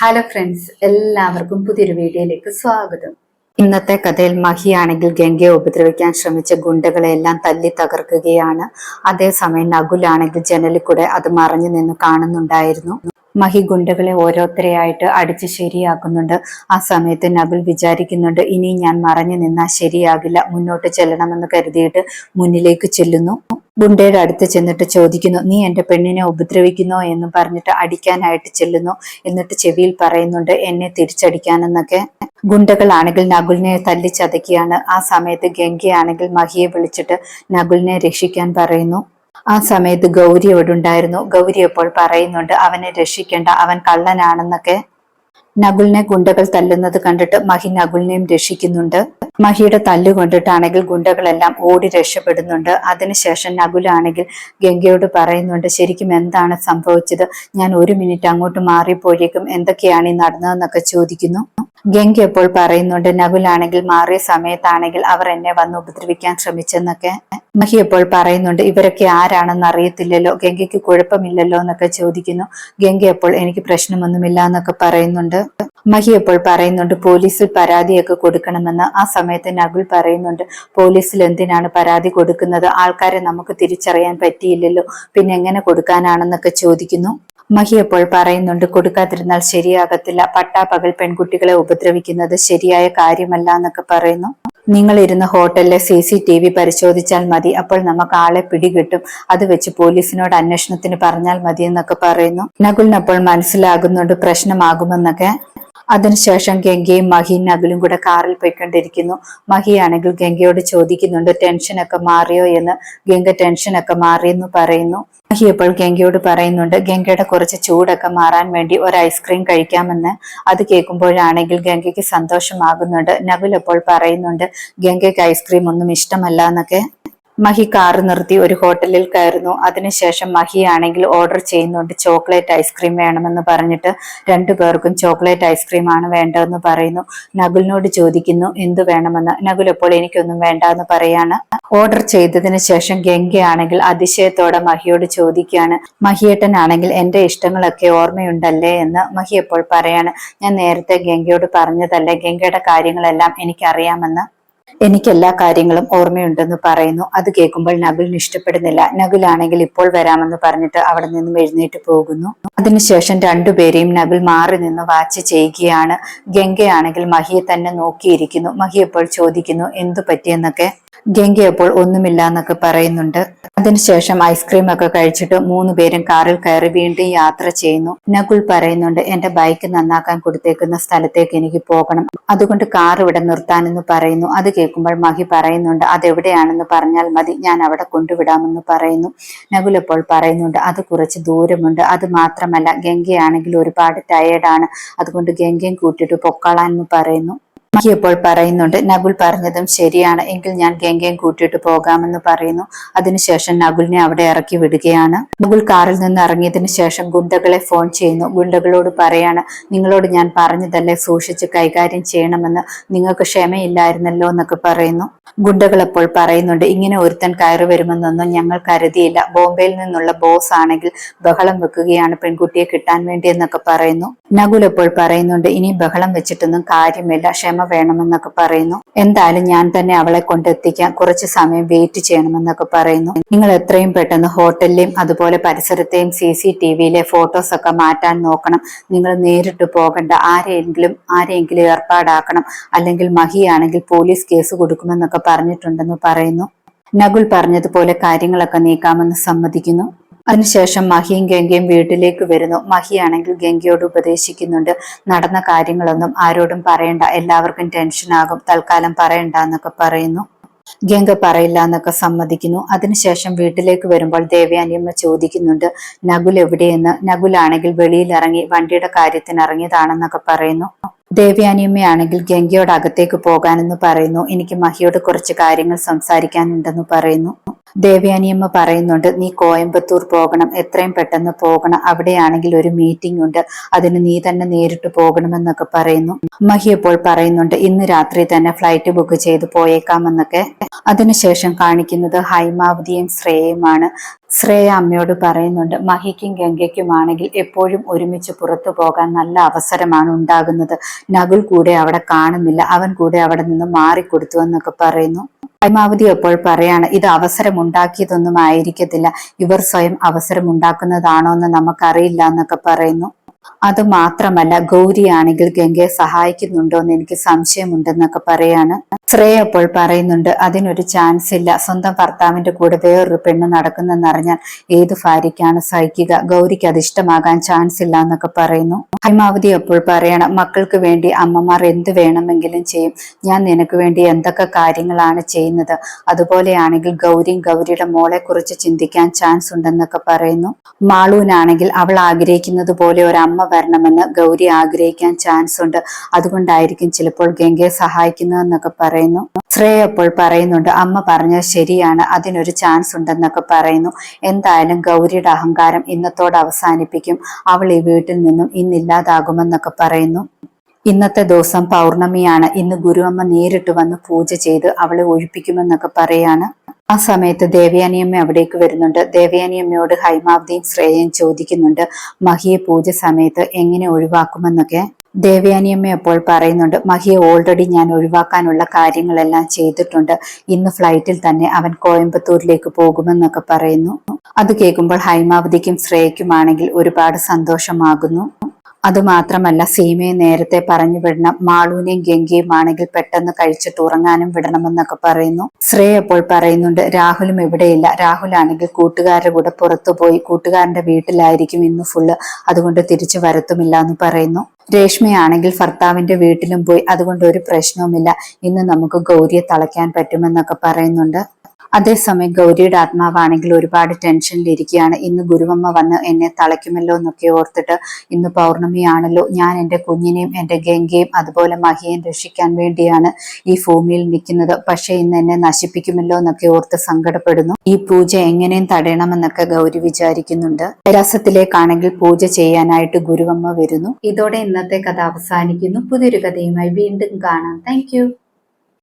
Hello friends എല്ലാവർക്കും പുതിയൊരു വീഡിയോയിലേക്ക് സ്വാഗതം. ഇന്നത്തെ കഥയിൽ മഹിയാണെങ്കിൽ ഗംഗയെ ഉപദ്രവിക്കാൻ ശ്രമിച്ച ഗുണ്ടകളെ എല്ലാം തല്ലി തകർക്കുകയാണ്. അതേസമയം നകുലാണെങ്കിൽ ജനലിൽ കൂടെ അത് മറഞ്ഞു നിന്ന് കാണുന്നുണ്ടായിരുന്നു. മഹി ഗുണ്ടകളെ ഓരോരുത്തരെയായിട്ട് അടിച്ച് ശരിയാക്കുന്നുണ്ട്. ആ സമയത്ത് നബിൾ വിചാരിക്കുന്നുണ്ട് ഇനി ഞാൻ മറഞ്ഞു നിന്നാൽ ശരിയാകില്ല മുന്നോട്ട് ചെല്ലണമെന്ന് കരുതിയിട്ട് മുന്നിലേക്ക് ചെല്ലുന്നു. ഗുണ്ടയുടെ അടുത്ത് ചെന്നിട്ട് ചോദിക്കുന്നു നീ എന്റെ പെണ്ണിനെ ഉപദ്രവിക്കുന്നോ? എന്ന് പറഞ്ഞിട്ട് അടിക്കാനായിട്ട് ചെല്ലുന്നു. എന്നിട്ട് ചെവിയിൽ പറയുന്നുണ്ട് എന്നെ തിരിച്ചടിക്കാനെന്നൊക്കെ. ഗുണ്ടകളാണെങ്കിൽ നകുലിനെ തല്ലിച്ചതക്കിയാണ് ആ സമയത്ത് ഗംഗയാണെങ്കിൽ മഹിയെ വിളിച്ചിട്ട് നകുലിനെ രക്ഷിക്കാൻ പറയുന്നു. ആ സമയത്ത് ഗൗരി അവിടെ ഉണ്ടായിരുന്നു ഗൗരി അപ്പോൾ പറയുന്നുണ്ട് അവനെ രക്ഷിക്കേണ്ട അവൻ കള്ളനാണെന്നൊക്കെ. നകുലിനെ ഗുണ്ടകൾ തല്ലുന്നത് കണ്ടിട്ട് മഹി നകുലിനെയും രക്ഷിക്കുന്നുണ്ട്. മഹിയുടെ തല്ലു കൊണ്ടിട്ടാണെങ്കിൽ ഗുണ്ടകളെല്ലാം ഓടി രക്ഷപ്പെടുന്നുണ്ട്. അതിനുശേഷം നകുലാണെങ്കിൽ ഗംഗയോട് പറയുന്നുണ്ട് ശരിക്കും എന്താണ് സംഭവിച്ചത്? ഞാൻ ഒരു മിനിറ്റ് അങ്ങോട്ട് മാറിയപ്പോഴേക്കും എന്തൊക്കെയാണ് ഈ നടന്നതെന്നൊക്കെ ചോദിക്കുന്നു. ഗംഗ എപ്പോൾ പറയുന്നുണ്ട്? നകുലാണെങ്കിൽ മാറിയ സമയത്താണെങ്കിൽ അവർ എന്നെ വന്ന് ഉപദ്രവിക്കാൻ ശ്രമിച്ചെന്നൊക്കെ മഹി എപ്പോൾ പറയുന്നുണ്ട്? ഇവരൊക്കെ ആരാണെന്ന് അറിയത്തില്ലല്ലോ? ഗംഗയ്ക്ക് കുഴപ്പമില്ലല്ലോ എന്നൊക്കെ ചോദിക്കുന്നു. ഗംഗ എപ്പോൾ എനിക്ക് പ്രശ്നമൊന്നുമില്ല എന്നൊക്കെ പറയുന്നുണ്ട്. മഹി എപ്പോൾ പറയുന്നുണ്ട്? പോലീസിൽ പരാതിയൊക്കെ കൊടുക്കണമെന്ന് ആ സമയത്ത് നകുൽ പറയുന്നുണ്ട്. പോലീസിൽ എന്തിനാണ് പരാതി കൊടുക്കുന്നത്? ആൾക്കാരെ നമുക്ക് തിരിച്ചറിയാൻ പറ്റിയില്ലല്ലോ. പിന്നെ എങ്ങനെ കൊടുക്കാനാണെന്നൊക്കെ ചോദിക്കുന്നു. മഹി എപ്പോൾ പറയുന്നുണ്ട് കൊടുക്കാതിരുന്നാൽ ശരിയാകത്തില്ല. പട്ടാപ്പകൽ പെൺകുട്ടികളെ ഉപദ്രവിക്കുന്നത് ശരിയായ കാര്യമല്ല എന്നൊക്കെ പറയുന്നു. നിങ്ങൾ ഇരുന്ന ഹോട്ടലിലെ സി സി ടി വി പരിശോധിച്ചാൽ മതി. അപ്പോൾ നമുക്ക് ആളെ പിടികിട്ടും. അത് വെച്ച് പോലീസിനോട് അന്വേഷണത്തിന് പറഞ്ഞാൽ മതി എന്നൊക്കെ പറയുന്നു നകുലിനപ്പോൾ മനസ്സിലാകുന്നുണ്ട് പ്രശ്നമാകുമെന്നൊക്കെ. അതിനുശേഷം ഗംഗയും മഹിയും നകുലും കൂടെ കാറിൽ പോയിക്കൊണ്ടിരിക്കുന്നു. മഹിയാണെങ്കിൽ ഗംഗയോട് ചോദിക്കുന്നുണ്ട് ടെൻഷനൊക്കെ മാറിയോ? എന്ന്. ഗംഗ ടെൻഷനൊക്കെ മാറിയെന്ന് പറയുന്നു. മഹി ഇപ്പോൾ ഗംഗയോട് പറയുന്നുണ്ട് ഗംഗയുടെ കുറച്ച് ചൂടൊക്കെ മാറാൻ വേണ്ടി ഒരു ഐസ്ക്രീം കഴിക്കാമെന്ന്. അത് കേൾക്കുമ്പോഴാണെങ്കിൽ ഗംഗയ്ക്ക് സന്തോഷമാകുന്നുണ്ട്. നകുൽ അപ്പോൾ പറയുന്നുണ്ട് ഗംഗയ്ക്ക് ഐസ്ക്രീം ഒന്നും ഇഷ്ടമല്ല എന്നൊക്കെ. മഹി കാർ നിർത്തി ഒരു ഹോട്ടലിൽ കയറുന്നു. അതിനുശേഷം മഹി ആണെങ്കിൽ ഓർഡർ ചെയ്യുന്നുണ്ട്. ചോക്ലേറ്റ് ഐസ്ക്രീം വേണമെന്ന് പറഞ്ഞിട്ട് രണ്ടു പേർക്കും ചോക്ലേറ്റ് ഐസ്ക്രീം ആണ് വേണ്ടതെന്ന് പറയുന്നു. നകുലിനോട് ചോദിക്കുന്നു എന്തു വേണമെന്ന്? നകുൽ അപ്പോൾ എനിക്കൊന്നും വേണ്ട എന്ന് പറയാണ്. ഓർഡർ ചെയ്തതിന് ശേഷം ഗംഗയാണെങ്കിൽ അതിശയത്തോടെ മഹിയോട് ചോദിക്കുകയാണ് മഹിയേട്ടനാണെങ്കിൽ എന്റെ ഇഷ്ടങ്ങളൊക്കെ ഓർമ്മയുണ്ടല്ലേ? എന്ന് മഹി അപ്പോൾ പറയാണ് ഞാൻ നേരത്തെ ഗംഗയോട് പറഞ്ഞതല്ലേ? ഗംഗയുടെ കാര്യങ്ങളെല്ലാം എനിക്കറിയാമെന്ന്. എനിക്ക് എല്ലാ കാര്യങ്ങളും ഓർമ്മയുണ്ടെന്ന് പറയുന്നു. അത് കേൾക്കുമ്പോൾ നബിലിന് ഇഷ്ടപ്പെടുന്നില്ല. നബിലാണെങ്കിൽ ഇപ്പോൾ വരാമെന്ന് പറഞ്ഞിട്ട് അവിടെ നിന്നും എഴുന്നേറ്റ് പോകുന്നു. അതിനുശേഷം രണ്ടുപേരെയും നബിൽ മാറി നിന്ന് വാച്ച് ചെയ്യുകയാണ്. ഗംഗയാണെങ്കിൽ മഹിയെ തന്നെ നോക്കിയിരിക്കുന്നു. മഹി ഇപ്പോൾ ചോദിക്കുന്നു എന്തു പറ്റിയെന്നൊക്കെ ഗംഗ അപ്പോൾ ഒന്നുമില്ല എന്നൊക്കെ പറയുന്നുണ്ട്. അതിനുശേഷം ഐസ്ക്രീം ഒക്കെ കഴിച്ചിട്ട് മൂന്ന് പേരും കാറിൽ കയറി വീണ്ടും യാത്ര ചെയ്യുന്നു. നകുൽ പറയുന്നുണ്ട് എന്റെ ബൈക്ക് നന്നാക്കാൻ കൊടുത്തേക്കുന്ന സ്ഥലത്തേക്ക് എനിക്ക് പോകണം. അതുകൊണ്ട് കാർ ഇവിടെ നിർത്താനെന്ന് പറയുന്നു. അത് കേൾക്കുമ്പോൾ മഹി പറയുന്നുണ്ട് അതെവിടെയാണെന്ന് പറഞ്ഞാൽ മതി. ഞാൻ അവിടെ കൊണ്ടുവിടാമെന്ന് പറയുന്നു. നകുൽ അപ്പോൾ പറയുന്നുണ്ട് അത് കുറച്ച് ദൂരമുണ്ട്. അത് മാത്രമല്ല ഗംഗയാണെങ്കിൽ ഒരുപാട് ടയേർഡാണ് അതുകൊണ്ട് ഗംഗയും കൂട്ടിയിട്ട് പൊക്കളാൻ എന്ന് പറയുന്നു. മഹി ഇപ്പോൾ പറയുന്നുണ്ട് നകുൽ പറഞ്ഞതും ശരിയാണ്. എങ്കിൽ ഞാൻ ഗംഗയും കൂട്ടിയിട്ട് പോകാമെന്ന് പറയുന്നു. അതിനുശേഷം നകുലിനെ അവിടെ ഇറക്കി വിടുകയാണ്. നകുൽ കാറിൽ നിന്ന് ഇറങ്ങിയതിന് ശേഷം ഗുണ്ടകളെ ഫോൺ ചെയ്യുന്നു. ഗുണ്ടകളോട് പറയാണ് നിങ്ങളോട് ഞാൻ പറഞ്ഞതല്ലേ സൂക്ഷിച്ച് കൈകാര്യം ചെയ്യണമെന്ന്? നിങ്ങൾക്ക് ക്ഷമയില്ലായിരുന്നല്ലോ എന്നൊക്കെ പറയുന്നു. ഗുണ്ടകൾ അപ്പോൾ പറയുന്നുണ്ട് ഇങ്ങനെ ഒരുത്തൻ കയറി വരുമെന്നൊന്നും ഞങ്ങൾ കരുതിയില്ല. ബോംബെയിൽ നിന്നുള്ള ബോസ് ആണെങ്കിൽ ബഹളം വെക്കുകയാണ് പെൺകുട്ടിയെ കിട്ടാൻ വേണ്ടി എന്നൊക്കെ പറയുന്നു. നകുൽ അപ്പോൾ പറയുന്നുണ്ട് ഇനി ബഹളം വെച്ചിട്ടൊന്നും കാര്യമില്ല. ക്ഷമ വേണമെന്നൊക്കെ പറയുന്നു. എന്തായാലും ഞാൻ തന്നെ അവളെ കൊണ്ടെത്തിക്കാൻ കുറച്ച് സമയം വെയിറ്റ് ചെയ്യണമെന്നൊക്കെ പറയുന്നു. നിങ്ങൾ എത്രയും പെട്ടെന്ന് ഹോട്ടലിലെയും അതുപോലെ പരിസരത്തെയും സി സി ടി വിയിലെ ഫോട്ടോസ് ഒക്കെ മാറ്റാൻ നോക്കണം. നിങ്ങൾ നേരിട്ട് പോകണ്ട. ആരെങ്കിലും ആരെയെങ്കിലും ഏർപ്പാടാക്കണം. അല്ലെങ്കിൽ മഹിയാണെങ്കിൽ പോലീസ് കേസ് കൊടുക്കുമെന്നൊക്കെ പറഞ്ഞിട്ടുണ്ടെന്ന് പറയുന്നു. നകുൽ പറഞ്ഞതുപോലെ കാര്യങ്ങളൊക്കെ നീക്കാമെന്ന് സമ്മതിക്കുന്നു. അതിനുശേഷം മഹിയും ഗംഗയും വീട്ടിലേക്ക് വരുന്നു. മഹിയാണെങ്കിൽ ഗംഗയോട് ഉപദേശിക്കുന്നുണ്ട്. നടന്ന കാര്യങ്ങളൊന്നും ആരോടും പറയണ്ട. എല്ലാവർക്കും ടെൻഷനാകും തൽക്കാലം പറയണ്ട എന്നൊക്കെ പറയുന്നു. ഗംഗ പറയില്ല എന്നൊക്കെ സമ്മതിക്കുന്നു. അതിനുശേഷം വീട്ടിലേക്ക് വരുമ്പോൾ ദേവയാനിയമ്മ ചോദിക്കുന്നുണ്ട് നകുൽ എവിടെയെന്ന്? നകുലാണെങ്കിൽ വെളിയിൽ ഇറങ്ങി വണ്ടിയുടെ കാര്യത്തിന് ഇറങ്ങിയതാണെന്നൊക്കെ പറയുന്നു. ദേവയാനിയമ്മയാണെങ്കിൽ ഗംഗയോട് അകത്തേക്ക് പോകാനെന്ന് പറയുന്നു. എനിക്ക് മഹിയോട് കുറച്ച് കാര്യങ്ങൾ സംസാരിക്കാനുണ്ടെന്ന് പറയുന്നു. ദേവയാനിയമ്മ പറയുന്നുണ്ട് നീ കോയമ്പത്തൂർ പോകണം എത്രയും പെട്ടെന്ന് പോകണം. അവിടെയാണെങ്കിൽ ഒരു മീറ്റിംഗ് ഉണ്ട്. അതിന് നീ തന്നെ നേരിട്ട് പോകണമെന്നൊക്കെ പറയുന്നു. മഹി ഇപ്പോൾ പറയുന്നുണ്ട് ഇന്ന് രാത്രി തന്നെ ഫ്ലൈറ്റ് ബുക്ക് ചെയ്ത് പോയേക്കാമെന്നൊക്കെ. അതിനുശേഷം കാണിക്കുന്നത് ഹൈമാവതിയും ശ്രേയയുമാണ്. ശ്രേയ അമ്മയോട് പറയുന്നുണ്ട് മഹിക്കും ഗംഗയ്ക്കുമാണെങ്കിൽ എപ്പോഴും ഒരുമിച്ച് പുറത്തു പോകാൻ നല്ല അവസരമാണ് ഉണ്ടാകുന്നത്. നകുൽ കൂടെ അവിടെ കാണുന്നില്ല. അവൻ കൂടെ അവിടെ നിന്ന് മാറിക്കൊടുത്തു എന്നൊക്കെ പറയുന്നു. പരമാവധി എപ്പോൾ പറയാണ് ഇത് അവസരം ഉണ്ടാക്കിയതൊന്നും ആയിരിക്കത്തില്ല. ഇവർ സ്വയം അവസരം ഉണ്ടാക്കുന്നതാണോ എന്ന് നമുക്കറിയില്ല എന്നൊക്കെ പറയുന്നു. അത് മാത്രമല്ല ഗൗരിയാണെങ്കിൽ ഗംഗയെ സഹായിക്കുന്നുണ്ടോ എന്ന് എനിക്ക് സംശയമുണ്ടെന്നൊക്കെ പറയാണ്. ശ്രേയ അപ്പോൾ പറയുന്നുണ്ട് അതിനൊരു ചാൻസ് ഇല്ല. സ്വന്തം ഭർത്താവിന്റെ കൂടെ വേറൊരു പെണ്ണ് നടക്കുന്നെന്നറിഞ്ഞാൽ ഏത് ഭാര്യയ്ക്കാണ് സഹിക്കുക? ഗൗരിക്ക് അത് ഇഷ്ടമാകാൻ ചാൻസ് ഇല്ല എന്നൊക്കെ പറയുന്നു. ഹൈമാവതി അപ്പോൾ പറയണം? മക്കൾക്ക് വേണ്ടി അമ്മമാർ എന്ത് വേണമെങ്കിലും ചെയ്യും. ഞാൻ നിനക്ക് വേണ്ടി എന്തൊക്കെ കാര്യങ്ങളാണ് ചെയ്യുന്നത്? അതുപോലെയാണെങ്കിൽ ഗൗരിയും ഗൗരിയുടെ മോളെ കുറിച്ച് ചിന്തിക്കാൻ ചാൻസ് ഉണ്ടെന്നൊക്കെ പറയുന്നു. മാളൂനാണെങ്കിൽ അവൾ ആഗ്രഹിക്കുന്നത് പോലെ ഒരു അമ്മ വരണമെന്ന് ഗൗരി ആഗ്രഹിക്കാൻ ചാൻസ് ഉണ്ട്. അതുകൊണ്ടായിരിക്കും ചിലപ്പോൾ ഗംഗയെ സഹായിക്കുന്നതെന്നൊക്കെ പറയുന്നു. ശ്രേയ അപ്പോൾ പറയുന്നുണ്ട് അമ്മ പറഞ്ഞത് ശരിയാണ് അതിനൊരു ചാൻസ് ഉണ്ടെന്നൊക്കെ പറയുന്നു. എന്തായാലും ഗൗരിയുടെ അഹങ്കാരം ഇന്നത്തോടെ അവസാനിപ്പിക്കും. അവൾ ഈ വീട്ടിൽ നിന്നും ഇന്നില്ലാതാകുമെന്നൊക്കെ പറയുന്നു. ഇന്നത്തെ ദിവസം പൗർണമിയാണ്. ഇന്ന് ഗുരുവമ്മ നേരിട്ട് വന്ന് പൂജ ചെയ്ത് അവളെ ഒഴിപ്പിക്കുമെന്നൊക്കെ പറയാണ്. ആ സമയത്ത് ദേവയാനിയമ്മ അവിടേക്ക് വരുന്നുണ്ട്. ദേവയാനിയമ്മയോട് ഹൈമാവതിയും ശ്രേയയും ചോദിക്കുന്നുണ്ട് മഹിയെ പൂജ സമയത്ത് എങ്ങനെ ഒഴിവാക്കുമെന്നൊക്കെ? ദേവയാനിയമ്മ അപ്പോൾ പറയുന്നുണ്ട് മഹിയെ ഓൾറെഡി ഞാൻ ഒഴിവാക്കാനുള്ള കാര്യങ്ങളെല്ലാം ചെയ്തിട്ടുണ്ട്. ഇന്ന് ഫ്ലൈറ്റിൽ തന്നെ അവൻ കോയമ്പത്തൂരിലേക്ക് പോകുമെന്നൊക്കെ പറയുന്നു. അത് കേൾക്കുമ്പോൾ ഹൈമാവതിക്കും ശ്രേയയ്ക്കുമാണെങ്കിൽ ഒരുപാട് സന്തോഷമാകുന്നു. അതുമാത്രമല്ല സീമയെ നേരത്തെ പറഞ്ഞു വിടണം. മാളൂനെയും ഗംഗയും ആണെങ്കിൽ പെട്ടെന്ന് കഴിച്ചിട്ട് ഉറങ്ങാനും വിടണമെന്നൊക്കെ പറയുന്നു. ശ്രേയ അപ്പോൾ പറയുന്നുണ്ട് രാഹുലും ഇവിടെയില്ല. രാഹുൽ ആണെങ്കിൽ കൂട്ടുകാരുടെ കൂടെ പുറത്തു പോയി കൂട്ടുകാരന്റെ വീട്ടിലായിരിക്കും ഇന്ന് ഫുള്ള് അതുകൊണ്ട് തിരിച്ചു വരത്തുമില്ല എന്ന് പറയുന്നു. രേഷ്മയാണെങ്കിൽ ഭർത്താവിന്റെ വീട്ടിലും പോയി അതുകൊണ്ട് ഒരു പ്രശ്നവുമില്ല. ഇന്ന് നമുക്ക് ഗൗരിയെ തളയ്ക്കാൻ പറ്റുമെന്നൊക്കെ പറയുന്നുണ്ട്. അതേസമയം ഗൗരിയുടെ ആത്മാവാണെങ്കിൽ ഒരുപാട് ടെൻഷനിലിരിക്കുകയാണ്. ഇന്ന് ഗുരുവമ്മ വന്ന് എന്നെ തളയ്ക്കുമല്ലോ എന്നൊക്കെ ഓർത്തിട്ട് ഇന്ന് പൗർണമിയാണല്ലോ. ഞാൻ എന്റെ കുഞ്ഞിനെയും എന്റെ ഗംഗയും അതുപോലെ മഹിയെയും രക്ഷിക്കാൻ വേണ്ടിയാണ് ഈ ഭൂമിയിൽ നിൽക്കുന്നത്. പക്ഷേ ഇന്ന് എന്നെ നശിപ്പിക്കുമല്ലോ എന്നൊക്കെ ഓർത്ത് സങ്കടപ്പെടുന്നു. ഈ പൂജ എങ്ങനെയും തടയണമെന്നൊക്കെ ഗൗരി വിചാരിക്കുന്നുണ്ട്. രസത്തിലേക്കാണെങ്കിൽ പൂജ ചെയ്യാനായിട്ട് ഗുരുവമ്മ വരുന്നു. ഇതോടെ ഇന്നത്തെ കഥ അവസാനിക്കുന്നു. പുതിയൊരു കഥയുമായി വീണ്ടും കാണാം. താങ്ക്